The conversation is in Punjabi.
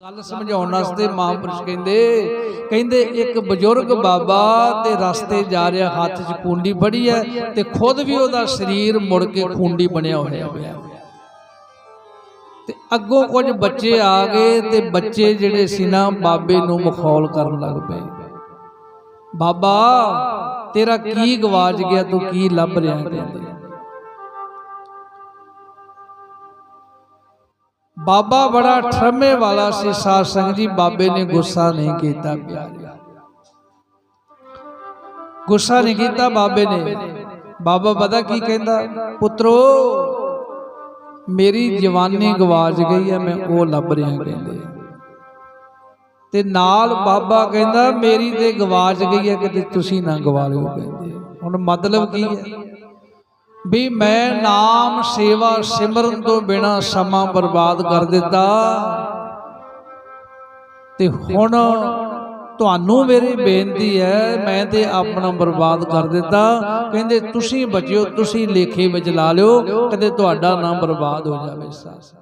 ਗੱਲ ਸਮਝਾਉਣ ਵਾਸਤੇ ਮਹਾਂਪੁਰਸ਼ ਕਹਿੰਦੇ ਕਹਿੰਦੇ ਇੱਕ ਬਜ਼ੁਰਗ ਬਾਬਾ ਤੇ ਰਸਤੇ ਜਾ ਰਿਹਾ ਹੱਥ 'ਚ ਕੁੰਡੀ ਫੜੀ ਹੈ ਤੇ ਖੁਦ ਵੀ ਉਹਦਾ ਸਰੀਰ ਮੁੜ ਕੇ ਖੁੰਡੀ ਬਣਿਆ ਹੋਇਆ ਪਿਆ ਤੇ ਅੱਗੋਂ ਕੁਝ ਬੱਚੇ ਆ ਗਏ ਤੇ ਬੱਚੇ ਜਿਹੜੇ ਸੀ ਨਾ ਬਾਬੇ ਨੂੰ ਮਖੌਲ ਕਰਨ ਲੱਗ ਪਏ। ਬਾਬਾ ਤੇਰਾ ਕੀ ਗਵਾਚ ਗਿਆ ਤੂੰ ਕੀ ਲੱਭ ਰਿਹਾ ਕਹਿੰਦੇ ਬਾਬਾ ਬੜਾ ਠਰਮੇ ਵਾਲਾ ਸੀ, ਸਾਧ ਸੰਗਤ ਜੀ, ਬਾਬੇ ਨੇ ਗੁੱਸਾ ਨਹੀਂ ਕੀਤਾ ਪਿਆਰੇ। ਗੁੱਸਾ ਨਹੀਂ ਕੀਤਾ ਬਾਬੇ ਨੇ। ਬਾਬਾ ਪਤਾ ਕੀ ਕਹਿੰਦਾ? ਪੁੱਤਰੋ, ਮੇਰੀ ਜਵਾਨੀ ਗਵਾਚ ਗਈ ਹੈ, ਮੈਂ ਉਹ ਲੱਭ ਰਿਹਾ ਕਹਿੰਦੇ। ਤੇ ਨਾਲ ਬਾਬਾ ਕਹਿੰਦਾ, ਮੇਰੀ ਤੇ ਗਵਾਚ ਗਈ ਹੈ, ਕਿਤੇ ਤੁਸੀਂ ਨਾ ਗਵਾ ਲਿਓ ਕਹਿੰਦੇ। ਹੁਣ ਮਤਲਬ ਕੀ ਹੈ? ਵੀ ਮੈਂ ਨਾਮ ਸੇਵਾ ਸਿਮਰਨ ਤੋਂ ਬਿਨਾ ਸਮਾਂ ਬਰਬਾਦ ਕਰ ਦਿੱਤਾ। ਤੇ ਹੁਣ ਤੁਹਾਨੂੰ ਮੇਰੀ ਬੇਨਤੀ ਹੈ, ਮੈਂ ਤੇ ਆਪਣਾ ਬਰਬਾਦ ਕਰ ਦਿੱਤਾ। ਕਹਿੰਦੇ, ਤੁਸੀਂ ਬਚਿਓ, ਤੁਸੀਂ ਲੇਖੇ ਵਿੱਚ ਲਾ ਲਿਓ, ਕਦੇ ਤੁਹਾਡਾ ਨਾਮ ਬਰਬਾਦ ਹੋ ਜਾਵੇ, ਸਾਸਾ।